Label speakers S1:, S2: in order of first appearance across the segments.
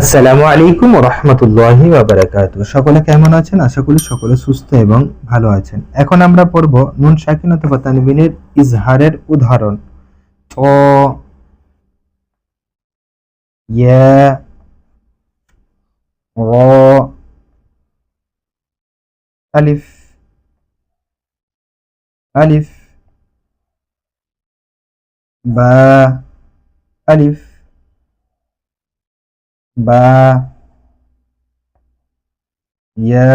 S1: আসসালামু আলাইকুম রহমতুল্লাহি বারাকাতু সকলে কেমন আছেন? আশা করি সকলে সুস্থ এবং ভালো আছেন। এখন আমরা পড়ব নুন সাকিনত বা তানবিনের ইজহারের উদাহরণ। তো ইয়া র আলিফ আলিফ, বা, আলিফ বা ইয়া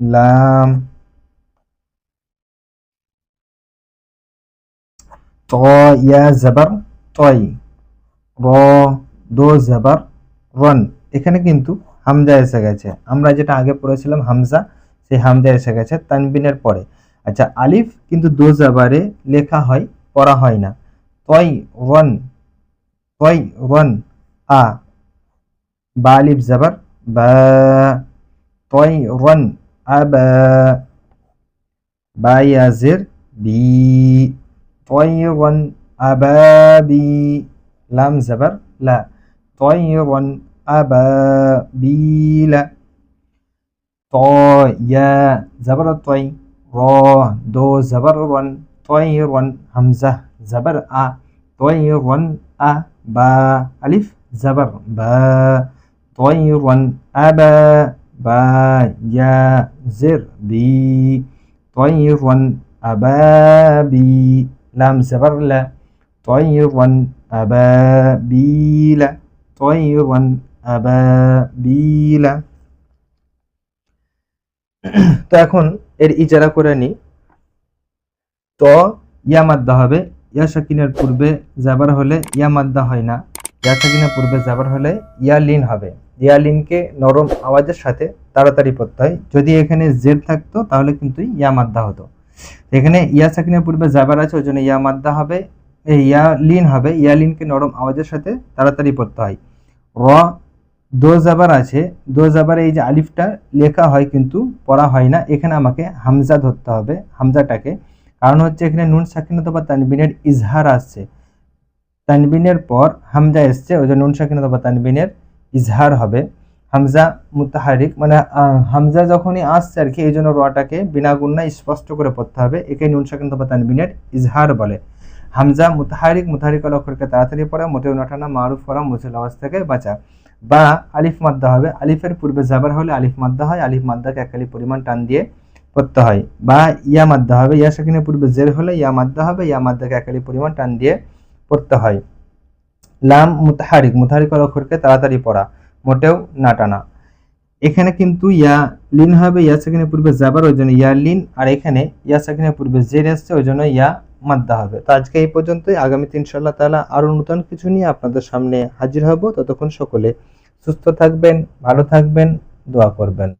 S1: লাম ত ইয়া জবর তয় র দো জবর রন এখানে কিন্তু হামজা এসে গেছে। আমরা যেটা আগে পড়েছিলাম হামজা, সেই হামজা এসে গেছে তানবিনের পরে। আচ্ছা আলিফ কিন্তু দো জাবারে লেখা হয়, পড়া হয় না। طيرا طيرا آ. بالب زبر. با طيرا أبا بايا زر بي طيرا أبابي لام زبر. لا. طيرا أبابيل طا يا زبر. الطي را دو زبر. طيرا همزة. জাবার আ তয়রন আ বা আলিফ জাবার বা তয়রন আবা বা ইয়া জের বি তয়রন আবাবি লাম জাবার লা তয়রন আবাবিলা তয়রন আবাবিলা তো এখন এর ইজারা করে নি। ত ইয়ামাদ্দা হবে। ইয়া সাকিনের পূর্বে জাবার হলে ইয়া মাদ্দা হয় না। ইয়া সাকিনের পূর্বে জাবার হলে ইয়া লিন হবে। ইয়া লিনকে নরম আওয়াজের সাথে তাড়াতাড়ি পড়তে হয়। যদি এখানে জেড থাকতো, তাহলে কিন্তু ইয়া মাদ্দা হতো। এখানে ইয়া সাকিনের পূর্বে জাবার আছে ওই জন্য ইয়া মাদ্দা হবে ইয়া লিন হবে। ইয়া লিনকে নরম আওয়াজের সাথে তাড়াতাড়ি পড়তে হয়। র, দো জাবার আছে। দো জাবার এই যে আলিফটা লেখা হয় কিন্তু, পড়া হয় না। এখানে আমাকে হামজা ধরতে হবে। হামজাটাকে কারণ হচ্ছে এখানে নুন সাকিনত বা তানবিনের ইজহার আসছে তানবিনের পর হামজা এসছে, ওই জন্য নুন সাকিনত বা তানবিনের ইজহার হবে। হামজা মুতাহারিক মানে হামজা যখনই আসছে আর কি, এই জন্য রটাকে বিনা গুণায় স্পষ্ট করে পড়তে হবে। একে নুন সাকিনত বা তানবিনের ইজহার বলে। হামজা মুতাহারিক মুতাহারিক অক্ষরকে তাড়াতাড়ি পড়া, মোটেও নটানা, মারুফ করা মুসিল আওয়াজ থেকে বাঁচা। বা আলিফ মাদ্দা হবে। আলিফের পূর্বে জাবার হলে আলিফ মাদ্দা হয়। আলিফ মাদ্দাকে একালি পরিমাণ টান দিয়ে পড়তে হয়। বা ইয়া মাদ্দা হবে, ইয়া সাকিনের পূর্বে জের হলে ইয়া মাদ্দা হবে, ইয়া মাদ্দাকে একালি পরিমাণ টান দিয়ে পড়তে হয়। লাম মুতাহারিক মুতাহারিক অক্ষরকে তাড়াতাড়ি পড়া, মোটেও না টানা। এখানে কিন্তু ইয়া লিন হবে, ইয়া সাকিনের পূর্বে যাবার ওই জন্য ইয়া লিন, আর এখানে ইয়া সাকিনের পূর্বে জের আসছে ওই জন্য ইয়া মাদ্দা হবে। তো আজকে এই পর্যন্তই। আগামীতে ইনশাল্লাহ তালা আরও নতুন কিছু নিয়ে আপনাদের সামনে হাজির হব। ততক্ষণ সকলে সুস্থ থাকবেন, ভালো থাকবেন, দোয়া করবেন।